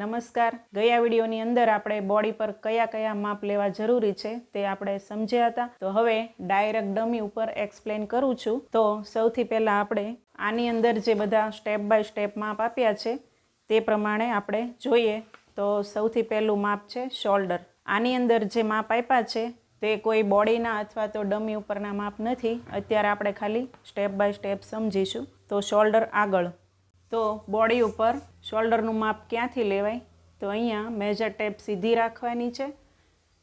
નમસ્કાર. ગયા વિડીયોની અંદર આપણે બોડી પર કયા કયા માપ લેવા જરૂરી છે તે આપણે સમજ્યા હતા. તો હવે ડાયરેક્ટ ડમી ઉપર એક્સપ્લેન કરું છું. તો સૌથી પહેલાં આપણે આની અંદર જે બધા સ્ટેપ બાય સ્ટેપ માપ આપ્યા છે તે પ્રમાણે આપણે જોઈએ. તો સૌથી પહેલું માપ છે શોલ્ડર આની અંદર જે માપ આપ્યા છે તે કોઈ બોડીના અથવા તો ડમી ઉપરના માપ નથી. અત્યારે આપણે ખાલી સ્ટેપ બાય સ્ટેપ સમજીશું. તો શોલ્ડર આગળ. તો બોડી ઉપર શોલ્ડરનું માપ ક્યાંથી લેવાય? તો અહીંયા મેજર ટેપ સીધી રાખવાની છે.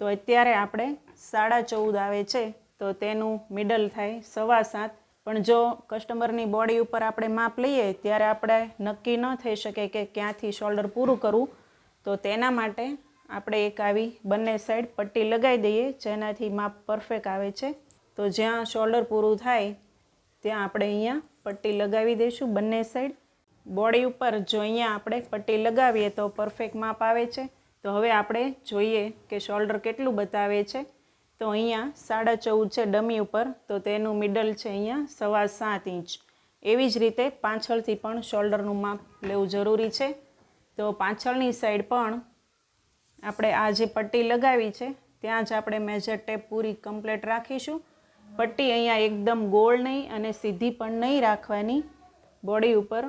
તો અત્યારે આપણે સાડા ચૌદ આવે છે, તો તેનું મિડલ થાય સવા સાત. પણ જો કસ્ટમરની બોડી ઉપર આપણે માપ લઈએ, ત્યારે આપણે નક્કી ન થઈ શકે કે ક્યાંથી શોલ્ડર પૂરું કરવું. તો તેના માટે આપણે એક આવી બંને સાઈડ પટ્ટી લગાવી દઈએ, જેનાથી માપ પરફેક્ટ આવે છે. તો જ્યાં શોલ્ડર પૂરું થાય, ત્યાં આપણે અહીંયા પટ્ટી લગાવી દઈશું બંને સાઈડ બોડી ઉપર જો અહીંયા આપણે પટ્ટી લગાવીએ તો પરફેક્ટ માપ આવે છે. તો હવે આપણે જોઈએ કે શોલ્ડર કેટલું બતાવે છે. તો અહીંયા સાડા ચૌદ છે ડમી ઉપર. તો તેનું મિડલ છે અહીંયા સવા સાત ઇંચ. એવી જ રીતે પાછળથી પણ શોલ્ડરનું માપ લેવું જરૂરી છે. તો પાછળની સાઈડ પણ આપણે આ જે પટ્ટી લગાવી છે, ત્યાં જ આપણે મેજર ટેપ પૂરી કમ્પ્લીટ રાખીશું. પટ્ટી અહીંયા એકદમ ગોળ નહીં અને સીધી પણ નહીં રાખવાની. બોડી ઉપર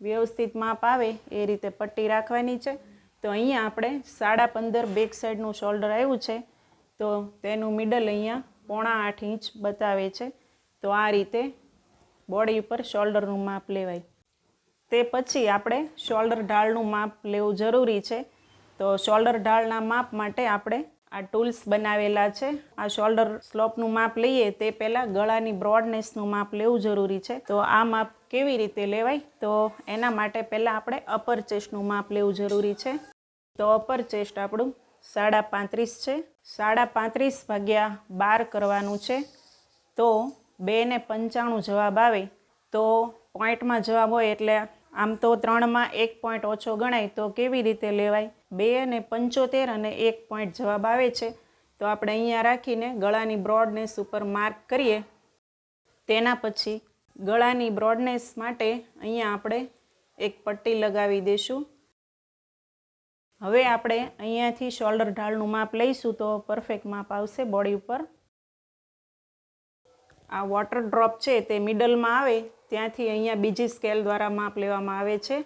વ્યવસ્થિત માપ આવે એ રીતે પટ્ટી રાખવાની છે. તો અહીંયા આપણે સાડા પંદર બેક સાઈડનું શોલ્ડર આવ્યું છે. તો તેનું મિડલ અહીંયા પોણા આઠ ઇંચ બતાવે છે. તો આ રીતે બોડી ઉપર શોલ્ડરનું માપ લેવાય. તે પછી આપણે શોલ્ડર ઢાળનું માપ લેવું જરૂરી છે. તો શોલ્ડર ઢાળના માપ માટે આપણે આ ટૂલ્સ બનાવેલા છે. આ શોલ્ડર સ્લોપનું માપ લઈએ તે પહેલાં ગળાની બ્રોડનેસનું માપ લેવું જરૂરી છે. તો આ માપ કેવી રીતે લેવાય? તો એના માટે પહેલાં આપણે અપર ચેસ્ટનું માપ લેવું જરૂરી છે. તો અપર ચેસ્ટ આપણું સાડા પાંત્રીસ છે. સાડા પાંત્રીસ ભાગ્યા બાર કરવાનું છે. તો બે ને પંચાણું જવાબ આવે. તો પોઈન્ટમાં જવાબ હોય એટલે આમ તો ત્રણમાં એક પોઈન્ટ ઓછો ગણાય. તો કેવી રીતે લેવાય? બે અને પંચોતેર અને એક પોઈન્ટ જવાબ આવે છે. તો આપણે અહીંયા રાખીને ગળાની બ્રોડનેસ ઉપર માર્ક કરીએ. તેના પછી ગળાની બ્રોડનેસ માટે અહીંયા આપણે એક પટ્ટી લગાવી દઈશું. હવે આપણે અહીંયાથી શોલ્ડર ઢાળનું માપ લઈશું તો પરફેક્ટ માપ આવશે બોડી ઉપર. આ વોટર ડ્રોપ છે તે મિડલમાં આવે. ત્યાંથી અહીંયા બીજી સ્કેલ દ્વારા માપ લેવામાં આવે છે.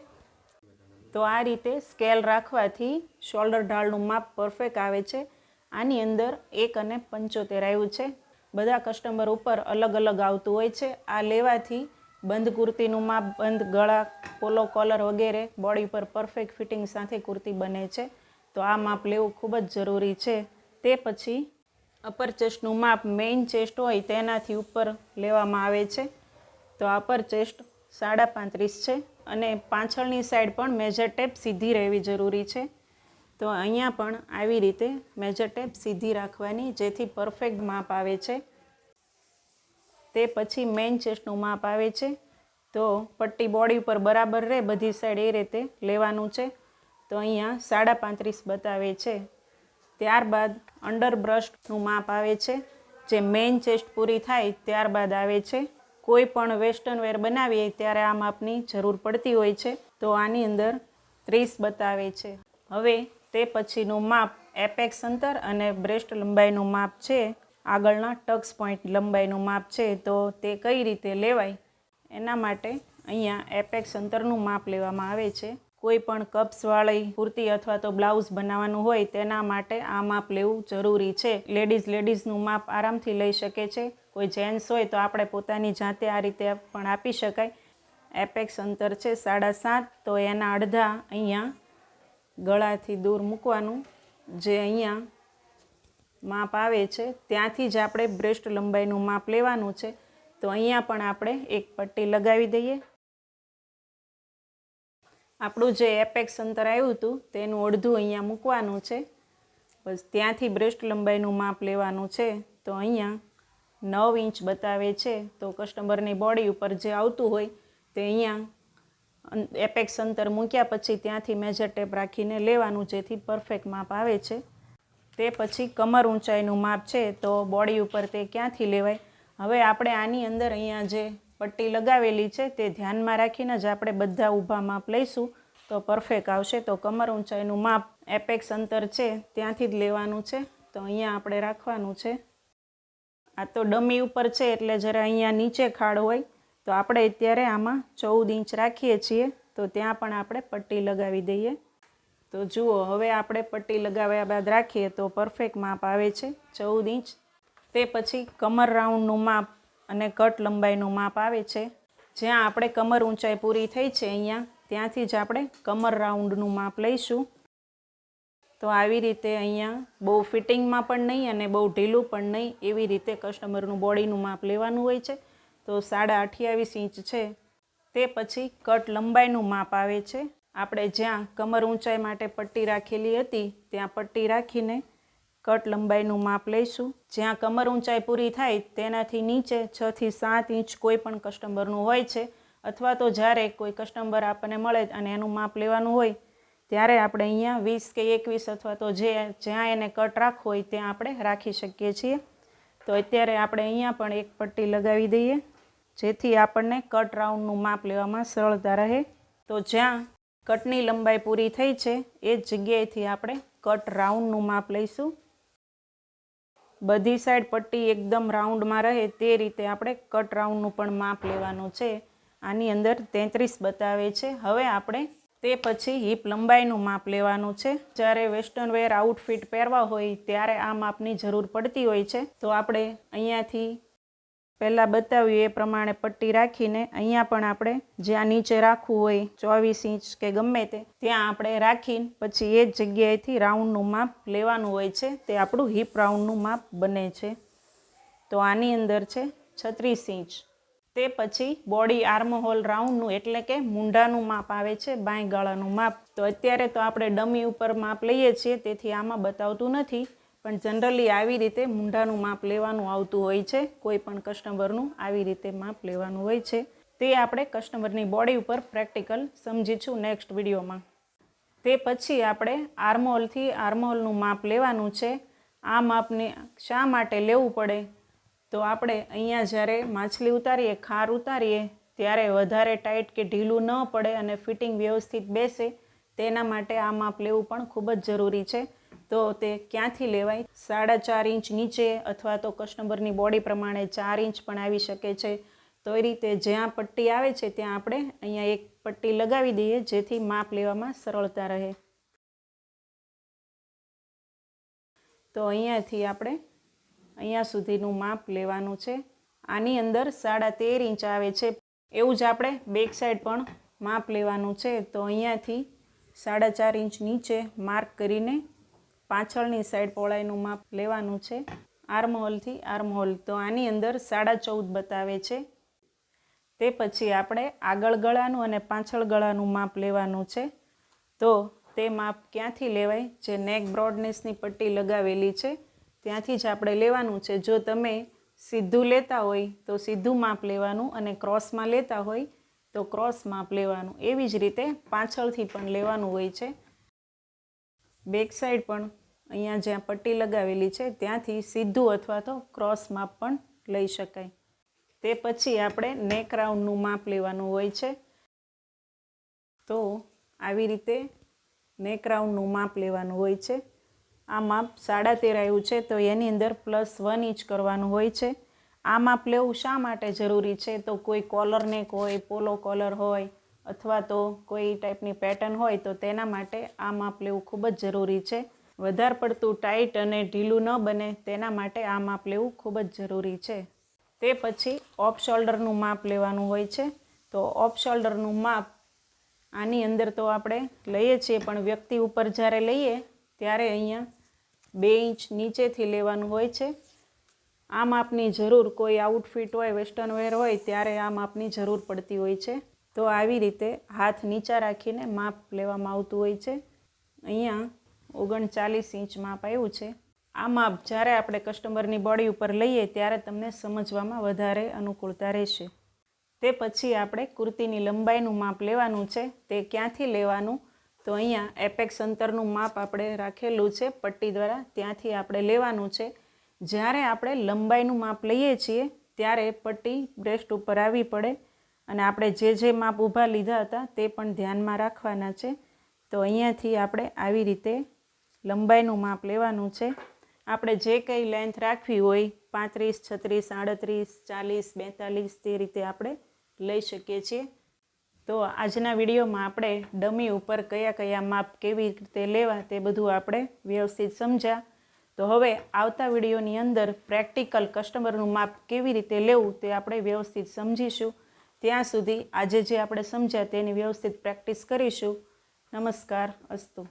તો આ રીતે સ્કેલ રાખવાથી શોલ્ડર ઢાળનું માપ પરફેક્ટ આવે છે. આની અંદર એક અને પંચોતેર આવ્યું છે. બધા કસ્ટમર ઉપર અલગ અલગ આવતું હોય છે. આ લેવાથી બંધ કુર્તીનું માપ, બંધ ગળા, પોલો કોલર વગેરે બોડી પર પરફેક્ટ ફિટિંગ સાથે કુર્તી બને છે. તો આ માપ લેવું ખૂબ જ જરૂરી છે. તે પછી અપર ચેસ્ટનું માપ મેઇન ચેસ્ટ હોય તેનાથી ઉપર લેવામાં આવે છે. તો અપર ચેસ્ટ સાડા પાંત્રીસ છે. અને પાછળની સાઈડ પણ મેજર ટેપ સીધી રહેવી જરૂરી છે. તો અહીંયા પણ આવી રીતે મેજર ટેપ સીધી રાખવાની, જેથી પરફેક્ટ માપ આવે છે. તે પછી મેઇન ચેસ્ટનું માપ આવે છે. તો પટ્ટી બોડી ઉપર બરાબર રહે, બધી સાઈડ એ રીતે લેવાનું છે. તો અહીંયા સાડા પાંત્રીસ બતાવે છે. ત્યારબાદ અંડર બ્રસ્ટનું માપ આવે છે. જે મેઇન ચેસ્ટ પૂરી થાય ત્યારબાદ આવે છે. કોઈ પણ વેસ્ટર્ન વેર બનાવીએ ત્યારે આ માપની જરૂર પડતી હોય છે. તો આની અંદર ત્રીસ બતાવે છે. હવે તે પછીનું માપ એપેક્સ અંતર અને બ્રેસ્ટ લંબાઈનું માપ છે. આગળના ટક્સ પોઈન્ટ લંબાઈનું માપ છે. તો તે કઈ રીતે લેવાય? એના માટે અહીંયા એપેક્સ અંતરનું માપ લેવામાં આવે છે. કોઈ પણ કપ્સવાળી કુર્તી અથવા તો બ્લાઉઝ બનાવવાનું હોય તેના માટે આ માપ લેવું જરૂરી છે. લેડીઝ લેડીઝનું માપ આરામથી લઈ શકે છે. કોઈ જેન્ટ્સ હોય તો આપણે પોતાની જાતે આ રીતે પણ આપી શકાય. એપેક્સ અંતર છે સાડા સાત, તો એના અડધા અહીંયા ગળાથી દૂર મૂકવાનું. જે અહીંયા માપ આવે છે, ત્યાંથી જ આપણે બ્રેસ્ટ લંબાઈનું માપ લેવાનું છે. તો અહીંયા પણ આપણે એક પટ્ટી લગાવી દઈએ. આપણું જે એપેક્સ અંતર આવ્યું હતું, તેનું અડધું અહીંયા મૂકવાનું છે. બસ ત્યાંથી બ્રેસ્ટ લંબાઈનું માપ લેવાનું છે. તો અહીંયા નવ ઇંચ બતાવે છે, તો કસ્ટમરની બોડી ઉપર જે આવતું હોય તે અહીંયા એપેક્સ અંતર મૂક્યા પછી ત્યાંથી મેજર ટેપ રાખીને લેવાનું, જેથી પરફેક્ટ માપ આવે છે. તે પછી કમર ઊંચાઈનું માપ છે, તો બોડી ઉપર તે ક્યાંથી લેવાય? હવે આપણે આની અંદર અહીંયા જે પટ્ટી લગાવેલી છે, તે ધ્યાનમાં રાખીને જ આપણે બધા ઊભા માપ લઈશું, તો પરફેક્ટ આવશે. તો કમર ઊંચાઈનું માપ એપેક્સ અંતર છે, ત્યાંથી જ લેવાનું છે. તો અહીંયા આપણે રાખવાનું છે. આ તો ડમી ઉપર છે એટલે જરા અહીંયા નીચે ખાડ હોય, તો આપણે અત્યારે આમાં ચૌદ ઇંચ રાખીએ છીએ, તો ત્યાં પણ આપણે પટ્ટી લગાવી દઈએ. તો જુઓ, હવે આપણે પટ્ટી લગાવ્યા બાદ રાખીએ તો પરફેક્ટ માપ આવે છે ચૌદ ઇંચ. તે પછી કમર રાઉન્ડનું માપ અને કટ લંબાઈનું માપ આવે છે. જ્યાં આપણે કમર ઊંચાઈ પૂરી થઈ છે અહીંયા, ત્યાંથી જ આપણે કમર રાઉન્ડનું માપ લઈશું. તો આવી રીતે અહીંયા બહુ ફિટિંગમાં પણ નહીં અને બહુ ઢીલું પણ નહીં એવી રીતે કસ્ટમરનું બોડીનું માપ લેવાનું હોય છે. તો સાડા અઠ્યાવીસ ઇંચ છે. તે પછી કટ લંબાઈનું માપ આવે છે. આપણે જ્યાં કમર ઊંચાઈ માટે પટ્ટી રાખેલી હતી, ત્યાં પટ્ટી રાખીને કટ લંબાઈનું માપ લઈશું. જ્યાં કમર ઊંચાઈ પૂરી થાય, તેનાથી નીચે છથી સાત ઇંચ કોઈ પણ કસ્ટમરનું હોય છે. અથવા તો જ્યારે કોઈ કસ્ટમર આપણને મળે અને એનું માપ લેવાનું હોય ત્યારે આપણે અહીંયા વીસ કે એકવીસ અથવા તો જે, જ્યાં એને કટ રાખવો હોય ત્યાં આપણે રાખી શકીએ છીએ. તો અત્યારે આપણે અહીંયા પણ એક પટ્ટી લગાવી દઈએ, જેથી આપણને કટ રાઉન્ડનું માપ લેવામાં સરળતા રહે. તો જ્યાં કટની લંબાઈ પૂરી થઈ છે, એ જ જગ્યાએથી આપણે કટ રાઉન્ડનું માપ લઈશું. બધી સાઈડ પટ્ટી એકદમ રાઉન્ડમાં રહે તે રીતે આપણે કટ રાઉન્ડનું પણ માપ લેવાનું છે. આની અંદર તેત્રીસ બતાવે છે. હવે આપણે તે પછી હિપ લંબાઈનું માપ લેવાનું છે. જ્યારે વેસ્ટર્ન વેર આઉટફિટ પહેરવા હોય ત્યારે આ માપની જરૂર પડતી હોય છે. તો આપણે અહીંયાથી પહેલાં બતાવ્યું એ પ્રમાણે પટ્ટી રાખીને અહીંયા પણ આપણે જ્યાં નીચે રાખવું હોય ચોવીસ ઇંચ કે ગમે તે, ત્યાં આપણે રાખીને પછી એ જ જગ્યાએથી રાઉન્ડનું માપ લેવાનું હોય છે. તે આપણું હિપ રાઉન્ડનું માપ બને છે. તો આની અંદર છે છત્રીસ ઇંચ. તે પછી બોડી આર્મહોલ રાઉન્ડનું એટલે કે મૂંઢાનું માપ આવે છે બાંય ગાળાનું માપ. તો અત્યારે તો આપણે ડમી ઉપર માપ લઈએ છીએ, તેથી આમાં બતાવતું નથી, પણ જનરલી આવી રીતે મૂંઢાનું માપ લેવાનું આવતું હોય છે, કોઈ પણ કસ્ટમરનું આવી રીતે માપ લેવાનું હોય છે. તે આપણે કસ્ટમરની બોડી ઉપર પ્રેક્ટિકલ સમજીશું નેક્સ્ટ વિડીયોમાં. તે પછી આપણે આર્મહોલથી આર્મહોલનું માપ લેવાનું છે, આ માપને શા માટે લેવું પડે? તો આપણે અહીંયા જ્યારે માછલી ઉતારીએ, ખાર ઉતારીએ, ત્યારે વધારે ટાઈટ કે ઢીલું ન પડે અને ફિટિંગ વ્યવસ્થિત બેસે, તેના માટે આ માપ લેવું પણ ખૂબ જ જરૂરી છે. તો તે ક્યાંથી લેવાય? સાડા ચાર ઇંચ નીચે અથવા તો કસ્ટમરની બોડી પ્રમાણે ચાર ઇંચ પણ આવી શકે છે. તો એ રીતે જ્યાં પટ્ટી આવે છે, ત્યાં આપણે અહીંયા એક પટ્ટી લગાવી દઈએ, જેથી માપ લેવામાં સરળતા રહે. તો અહીંયાથી આપણે અહીંયા સુધીનું માપ લેવાનું છે. આની અંદર સાડા તેર ઇંચ આવે છે. એવું જ આપણે બેક સાઈડ પણ માપ લેવાનું છે. તો અહીંયાથી સાડા ચાર ઇંચ નીચે માર્ક કરીને પાછળની સાઈડ પહોળાઈનું માપ લેવાનું છે. આર્મહોલથી આર્મહોલ. તો આની અંદર સાડા ચૌદ બતાવે છે. તે પછી આપણે આગળ ગળાનું અને પાછળ ગળાનું માપ લેવાનું છે. તો તે માપ ક્યાંથી લેવાય? જે નેક બ્રોડનેસની પટ્ટી લગાવેલી છે. ત્યાંથી જ આપણે લેવાનું છે. જો તમે સીધું લેતા હોય તો સીધું માપ લેવાનું અને ક્રોસમાં લેતા હોય તો ક્રોસ માપ લેવાનું. એવી જ રીતે પાછળથી પણ લેવાનું હોય છે. બેક સાઈડ પણ અહીંયા જ્યાં પટ્ટી લગાવેલી છે ત્યાંથી સીધું અથવા તો ક્રોસ માપ પણ લઈ શકાય. તે પછી આપણે નેક રાઉન્ડનું માપ લેવાનું હોય છે. તો આવી રીતે નેક રાઉન્ડનું માપ લેવાનું હોય છે. આ માપ સાડા તેર આવ્યું છે, તો એની અંદર પ્લસ વન ઇંચ કરવાનું હોય છે. આ માપ લેવું શા માટે જરૂરી છે? તો કોઈ કોલરને કોઈ પોલો કોલર હોય અથવા તો કોઈ ટાઈપની પેટર્ન હોય, તો તેના માટે આ માપ લેવું ખૂબ જ જરૂરી છે. વધારે પડતું ટાઈટ અને ઢીલું ન બને, તેના માટે આ માપ લેવું ખૂબ જ જરૂરી છે. તે પછી ઓફ શોલ્ડરનું માપ લેવાનું હોય છે. તો ઓફ શોલ્ડરનું માપ આની અંદર તો આપણે લઈએ છીએ, પણ વ્યક્તિ ઉપર જ્યારે લઈએ, ત્યારે અહીંયા બે ઇંચ નીચેથી લેવાનું હોય છે. આ માપની જરૂર કોઈ આઉટફિટ હોય વેસ્ટર્ન વેર હોય, ત્યારે આ માપની જરૂર પડતી હોય છે. તો આવી રીતે હાથ નીચા રાખીને માપ લેવામાં આવતું હોય છે. અહીંયા ઓગણચાલીસ ઇંચ માપ આવ્યું છે. આ માપ જ્યારે આપણે કસ્ટમરની બોડી ઉપર લઈએ, ત્યારે તમને સમજવામાં વધારે અનુકૂળતા રહેશે. તે પછી આપણે કુર્તીની લંબાઈનું માપ લેવાનું છે. તે ક્યાંથી લેવાનું? તો અહીંયા એપેક્સ અંતરનું માપ આપણે રાખેલું છે, પટ્ટી દ્વારા ત્યાંથી આપણે લેવાનું છે. જ્યારે આપણે લંબાઈનું માપ લઈએ છીએ, ત્યારે પટ્ટી બ્રેસ્ટ ઉપર આવી પડે અને આપણે જે જે માપ ઊભા લીધા હતા તે પણ ધ્યાનમાં રાખવાના છે. તો અહીંયાથી આપણે આવી રીતે લંબાઈનું માપ લેવાનું છે. આપણે જે કંઈ લેન્થ રાખવી હોય, પાંત્રીસ, છત્રીસ, આડત્રીસ, ચાલીસ, બેતાલીસ, તે રીતે આપણે લઈ શકીએ છીએ. તો આજના વિડીયોમાં આપણે ડમી ઉપર કયા કયા માપ કેવી રીતે લેવા તે બધું આપણે વ્યવસ્થિત સમજ્યા. તો હવે આવતા વિડીયોની અંદર પ્રેક્ટિકલ કસ્ટમરનું માપ કેવી રીતે લેવું તે આપણે વ્યવસ્થિત સમજીશું. ત્યાં સુધી આજે જે આપણે સમજ્યા તેની વ્યવસ્થિત પ્રેક્ટિસ કરીશું. નમસ્કાર, અસ્તુ.